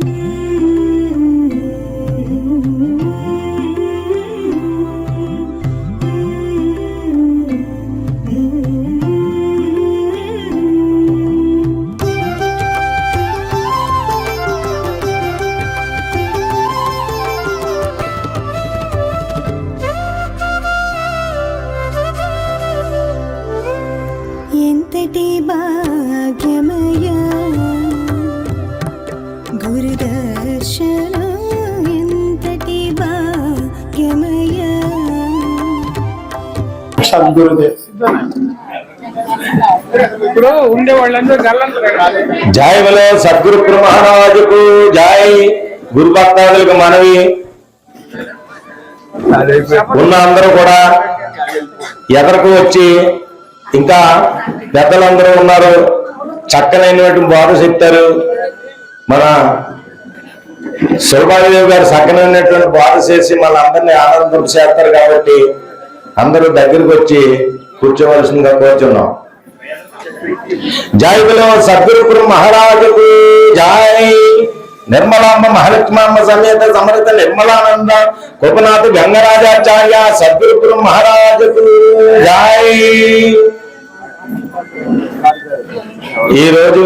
ఎంతటి సద్గురుదేవ్ ఇప్పుడు ఉండే వాళ్ళందరూ గల్లంతరే కాదు. జై బలో సద్గురు గురు మహారాజుకు జై గురు భక్తాదులకు మనవి. ఉన్న అందరూ కూడా ఎదరకు వచ్చి ఇంకా పెద్దలందరూ ఉన్నారు. చక్కనైనటువంటి బోధ చెప్తారు. మన సౌభాగ్యదేవి గారు చక్కనైనటువంటి బోధ చేసి మన అందరినీ ఆనందం చేస్తారు కాబట్టి అందరూ దగ్గరికి వచ్చి కూర్చోవలసిందిగా కోరుచున్నాం. జై బలో సద్గురు గురు మహారాజుకు జై. నిర్మలాంబ మహాలక్ష్మాంబ సమేత సమరిత నిర్మలానంద గోపనాథ్ గంగరాజాచార్య సద్గురు గురు మహారాజుకు జై. ఈరోజు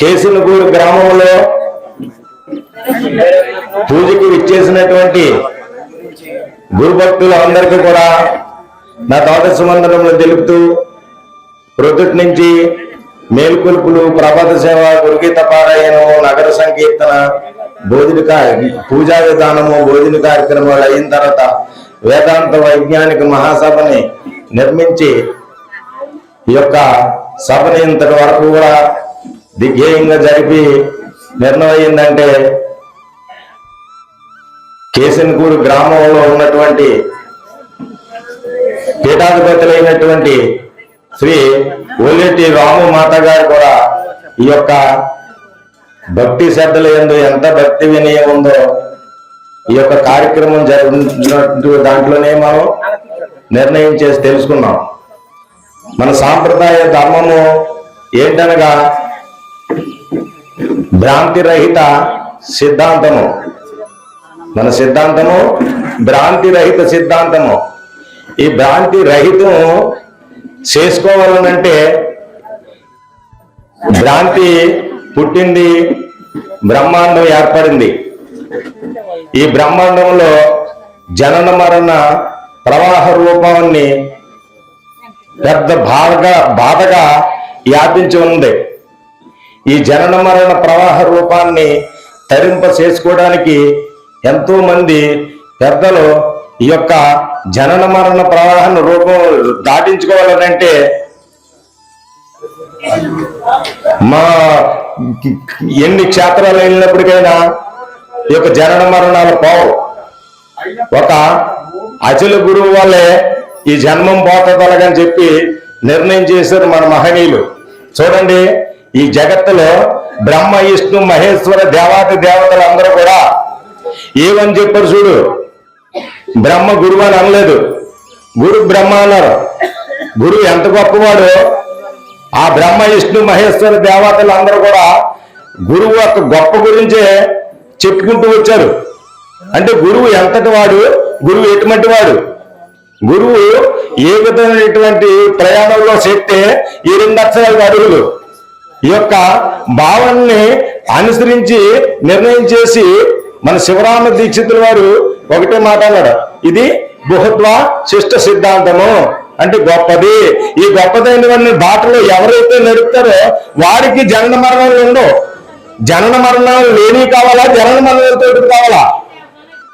కేసులగూరు గ్రామంలో పూజకి ఇచ్చేసినటువంటి గురుభక్తులు అందరికీ కూడా నా తోట సుమందరంలో తెలుపుతూ ప్రొద్దుటి నుంచి మేల్కొల్పులు ప్రభాత సేవ గురుగీత పారాయణం నగర సంకీర్తన భోజన పూజా విధానము భోజన కార్యక్రమాలు అయిన తర్వాత వేదాంత వైజ్ఞానిక మహాసభని నిర్మించి ఈ యొక్క సభని ఇంతటి వరకు కూడా దిగ్గేయంగా జరిపి నిర్ణయం అయిందంటే కేసనకూరు గ్రామంలో ఉన్నటువంటి పీఠాధిపతులైనటువంటి శ్రీ ఓలేటి రాము మాత గారు కూడా ఈ యొక్క భక్తి శ్రద్ధల ఎందు ఎంత భక్తి వినయం ఉందో ఈ యొక్క కార్యక్రమం జరుగుతున్నట్టు దాంట్లోనే మనం నిర్ణయం చేసి తెలుసుకున్నాం. మన సాంప్రదాయ ధర్మము ఏంటనగా భ్రాంతి రహిత సిద్ధాంతము. మన సిద్ధాంతము భ్రాంతి రహిత సిద్ధాంతము. ఈ భ్రాంతి రహితం చేసుకోవాలనంటే భ్రాంతి పుట్టింది బ్రహ్మాండం ఏర్పడింది. ఈ బ్రహ్మాండంలో జనన మరణ ప్రవాహ రూపాన్ని పెద్ద బాధగా బాధగా వ్యాపించి ఉంది. ఈ జనన మరణ ప్రవాహ రూపాన్ని తరింప చేసుకోవడానికి ఎంతో మంది పెద్దలు ఈ యొక్క జనన మరణ ప్రవాహాన్ని రూపం దాటించుకోవాలంటే మా ఎన్ని క్షేత్రాలు వెళ్ళినప్పటికైనా ఈ యొక్క జనన మరణాలు పోవు. ఒక అచల గురువు వల్లే ఈ జన్మం పోతదలగని చెప్పి నిర్ణయం చేశారు మన మహనీయులు. చూడండి ఈ జగత్తులో బ్రహ్మ విష్ణు మహేశ్వర దేవాది దేవతలు అందరూ కూడా ఏమని చెప్పారు చూడు? బ్రహ్మ గురువు అని అనలేదు. గురు బ్రహ్మ అన్నారు. గురువు ఎంత గొప్పవాడు? ఆ బ్రహ్మ విష్ణు మహేశ్వర దేవతలు అందరూ కూడా గురువు యొక్క గొప్ప గురించే చెప్పుకుంటూ వచ్చారు. అంటే గురువు ఎంతటి వాడు? గురువు ఎటువంటి వాడు? గురువు ఏ విధమైనటువంటి ప్రయాణంలో చెప్తే ఈ రెండు అక్షరాలు అడుగులు. ఈ యొక్క భావాన్ని అనుసరించి నిర్ణయం చేసి మన శివరామ దీక్షితుల వారు ఒకటే మాట అన్నాడు. ఇది బృహద్వ శిష్ట సిద్ధాంతము అంటే గొప్పది. ఈ గొప్పదైన బాటలో ఎవరైతే నడుపుతారో వారికి జనన మరణాలు ఉండవు. జనన మరణాలు లేని కావాలా? జనన మరణాలతో కావాలా?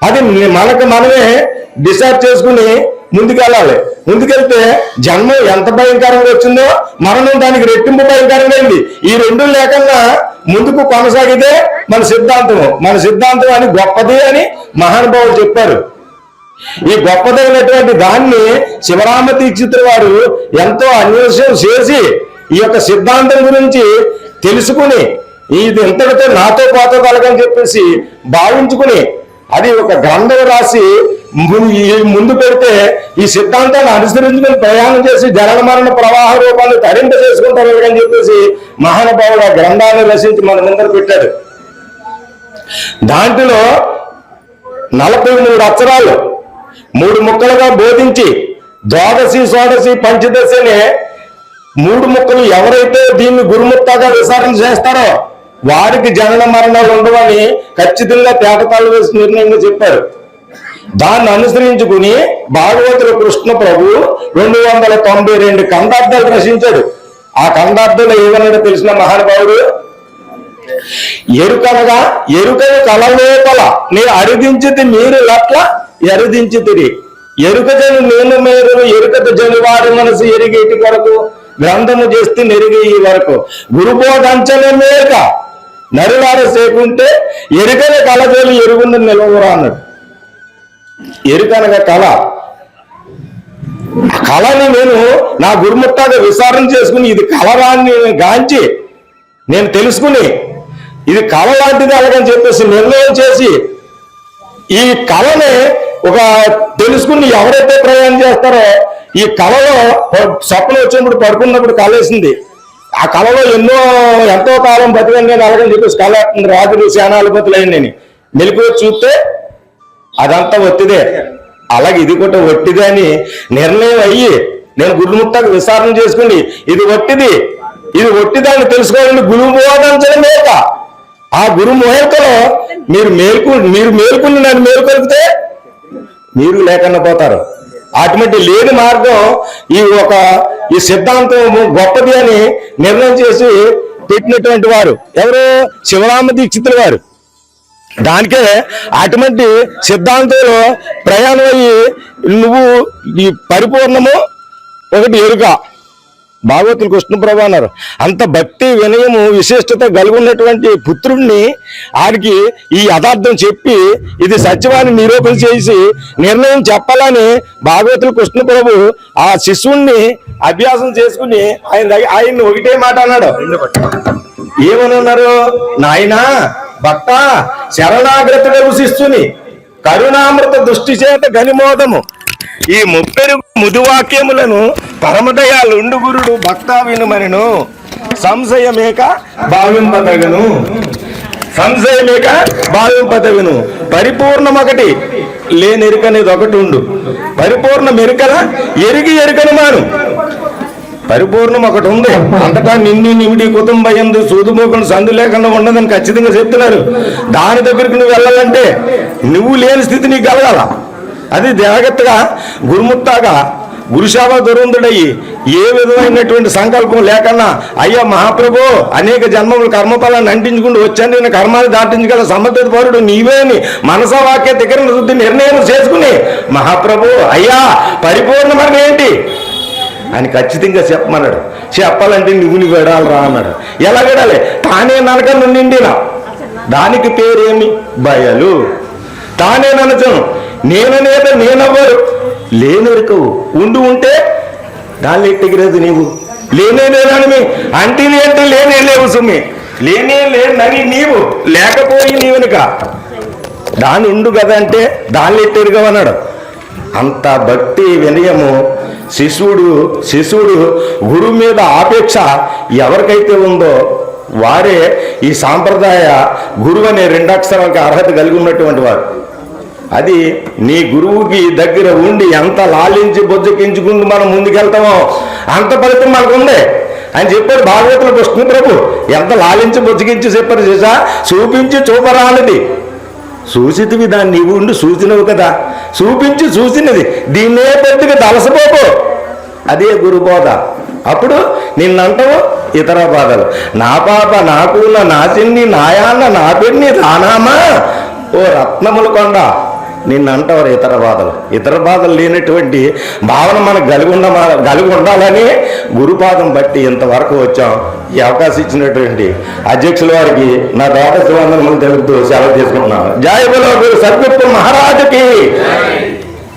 అది మనకు మనమే డిసైడ్ చేసుకుని ముందుకెళ్ళాలి. ముందుకెళ్తే జన్మ ఎంత భయంకరంగా వచ్చిందో మరణం దానికి రెట్టింపు భయంకరంగా అయింది. ఈ రెండు లేకుండా ముందుకు కొనసాగితే మన సిద్ధాంతము. మన సిద్ధాంతం అని గొప్పది అని మహానుభావులు చెప్పారు. ఈ గొప్పదైనటువంటి దాన్ని శివరామ దీక్షితుల వారు ఎంతో అన్వేషణ చేసి ఈ యొక్క సిద్ధాంతం గురించి తెలుసుకుని ఇది ఇంతటితో నాతో పాత కలగని చెప్పేసి భావించుకుని అది ఒక గ్రంథం రాసి ముందు పెడితే ఈ సిద్ధాంతాన్ని అనుసరించుకుని ప్రయాణం చేసి జనన మరణ ప్రవాహ రూపాన్ని తరింప చేసుకుంటారు అని చెప్పేసి మహానుభావుడు ఆ గ్రంథాన్ని రచించి మన ముందర పెట్టాడు. దాంట్లో నలభై మూడు అక్షరాలు మూడు ముక్కలుగా బోధించి ద్వాదశి షోడశి పంచదశని మూడు ముక్కలు ఎవరైతే దీన్ని గురుముక్తగా విచారణ చేస్తారో వారికి జనన మరణాలు ఉండవని ఖచ్చితంగా తేటతాళ్ళు వేసి నిర్ణయంగా చెప్పారు. దాన్ని అనుసరించుకుని భాగవతుల కృష్ణ ప్రభు రెండు వందల తొంభై రెండు కందార్థాలు రచించాడు. ఆ కందార్థంలో ఏమన్నాడో తెలిసిన మహానుభావుడు? ఎరుకనగా ఎరుకని కలలోపల నేను అరుదించితి మీరు లట్ల ఎరుదించితిరి. ఎరుక జను నేను మీరు ఎరుకత జను వారి మనసు ఎరిగేటి కొరకు గ్రంథము చేస్తే నెరిగే ఈ వరకు. గురుబోధంచలే మేక నరులార సేకుంటే ఎరుకల కలజలు ఎరుగుండి నిలవరా అన్నాడు. ఎరుకనగా కళ. ఆ కళని నేను నా గురుముట్టాగా విచారణ చేసుకుని ఇది కలరాన్ని గాంచి నేను తెలుసుకుని ఇది కళ లాంటిది అలాగని చెప్పేసి నిర్ణయం చేసి ఈ కళని ఒక తెలుసుకుని ఎవరైతే ప్రయాణం చేస్తారో ఈ కళలో స్వప్నం వచ్చినప్పుడు పడుకున్నప్పుడు కలేసింది. ఆ కళలో ఎన్నో ఎంతో కాలం బతికండి నేను అలాగని చెప్పేసి కళ రాత్రి రాజులు సేనాధిపతులు అయింది నేను. మెలకు చూస్తే అదంతా ఒత్తిదే. అలాగే ఇది కూడా ఒట్టిదే అని నిర్ణయం అయ్యి నేను గురుముక్తకు విచారణ చేసుకుని ఇది ఒట్టిది ఇది ఒట్టిదాన్ని తెలుసుకోవాలని గురువు బోధించడం లేక ఆ గురు మోహకలో మీరు మేల్కు మీరు మేల్కొని నన్ను మేల్కొలిపితే మీరు లేకుండా పోతారు. అటువంటి లేని మార్గం ఈ ఒక ఈ సిద్ధాంతం గొప్పది అని నిర్ణయం చేసి పెట్టినటువంటి వారు. ఎవరు శివరామ దీక్షితులు వారు. దానికే అటువంటి సిద్ధాంతంలో ప్రయాణం అయ్యి నువ్వు ఈ పరిపూర్ణము ఒకటి ఎరుక. భాగవతులు కృష్ణప్రభు అన్నారు. అంత భక్తి వినయము విశిష్టత కలిగి ఉన్నటువంటి పుత్రుడిని ఆడికి ఈ యథార్థం చెప్పి ఇది సత్యవాన్ని నిరూపణ చేసి నిర్ణయం చెప్పాలని భాగవతులు కృష్ణప్రభు ఆ శిశువుణ్ణి అభ్యాసం చేసుకుని ఆయన ఆయన్ని ఒకటే మాట అన్నాడు. ఏమని అన్నారు? నాయనా భక్త శరణాగ్రత నివసిస్తుని కరుణామృత దృష్టి చేత గనిమోదము ఈ ముప్పెరు ముదువాక్యములను పరమదయాలుండు గురుడు భక్త వినుమనిను. సంశయమేక భావింపదగను. సంశయమేక భావింపదగను. పరిపూర్ణమొకటి లేనెరుకనేది ఒకటి ఉండు పరిపూర్ణం ఎరుకన ఎరిగి ఎరుకను మాను పరిపూర్ణం ఒకటి ఉంది. అంతటా నిన్ను నిమిడి కుటుంబ ఎందు సందు లేకుండా ఉండదని ఖచ్చితంగా చెప్తున్నారు. దాని దగ్గరికి నువ్వు వెళ్ళాలంటే నువ్వు లేని స్థితి నీకు కలగాల. అది జాగ్రత్తగా గురుముత్తాగా గురుశావ దురంధుడయ్యి ఏ విధమైనటువంటి సంకల్పం లేకన్నా అయ్యా మహాప్రభు అనేక జన్మములు కర్మఫలాన్ని అంటించుకుంటూ వచ్చాను నేను కర్మాన్ని దాటించగల సమర్థత పౌరుడు నీవే అని మనసవాక్య దగ్గర శుద్ధి నిర్ణయం చేసుకుని మహాప్రభు అయ్యా పరిపూర్ణమని ఏంటి? అని ఖచ్చితంగా చెప్పమన్నాడు. చెప్పాలంటే నువ్వు నువ్వు విడాలరా అన్నాడు. ఎలా విడాలి? తానే ననక నిండిన దానికి పేరేమి? బయలు. తానే ననచను. నేననేది నేనవ్వరు. లేనెరుకవు ఉండి ఉంటే దాన్ని ఎట్టిగిరేది నీవు? లేనే లేదని అంటిని అంటే లేనే లేవు సుమి. లేనే లేనని నీవు. లేకపోయి నీవునిక దాని ఉండు కదా అంటే దాన్ని ఎట్టెరుగవన్నాడు అంత భక్తి వినయము శిశువుడు శిశువుడు గురువు మీద ఆపేక్ష ఎవరికైతే ఉందో వారే ఈ సాంప్రదాయ గురువు అనే రెండు అర్హత కలిగి ఉన్నటువంటి వారు. అది నీ గురువుకి దగ్గర ఉండి ఎంత లాలించి బొజ్జకించుకుంటూ మనం ముందుకెళ్తామో అంత ఫలితం మనకు అని చెప్పారు భాగవతులు కృష్ణ ప్రభు. ఎంత లాలించి బొజ్జగించి చెప్పారు చేసా చూపించి చూపరాలది. సూచితివి దాన్ని నీవు ఉండి సూచినవు కదా. చూపించి చూసినది. దీన్నే పెద్దగా దలసపోకు. అదే గురుబోధ. అప్పుడు నిన్నంటావు ఇతర బాధలు. నా పాప నా కూల నా చిన్ని నాయాన్న నా పెన్ని రానామా ఓ రత్నముల కొండ. నిన్నంటారు ఇతర బాధలు. ఇతర బాధలు లేనటువంటి భావన మనకు కలిగి ఉండ కలిగి ఉండాలని గురుపాదం బట్టి ఇంతవరకు వచ్చాం. ఈ అవకాశం ఇచ్చినటువంటి అధ్యక్షుల వారికి నా దాట శివందనములు తెలుపుతూ సెలవు తీసుకుంటున్నాను. జయ బలో గురు మహారాజుకి.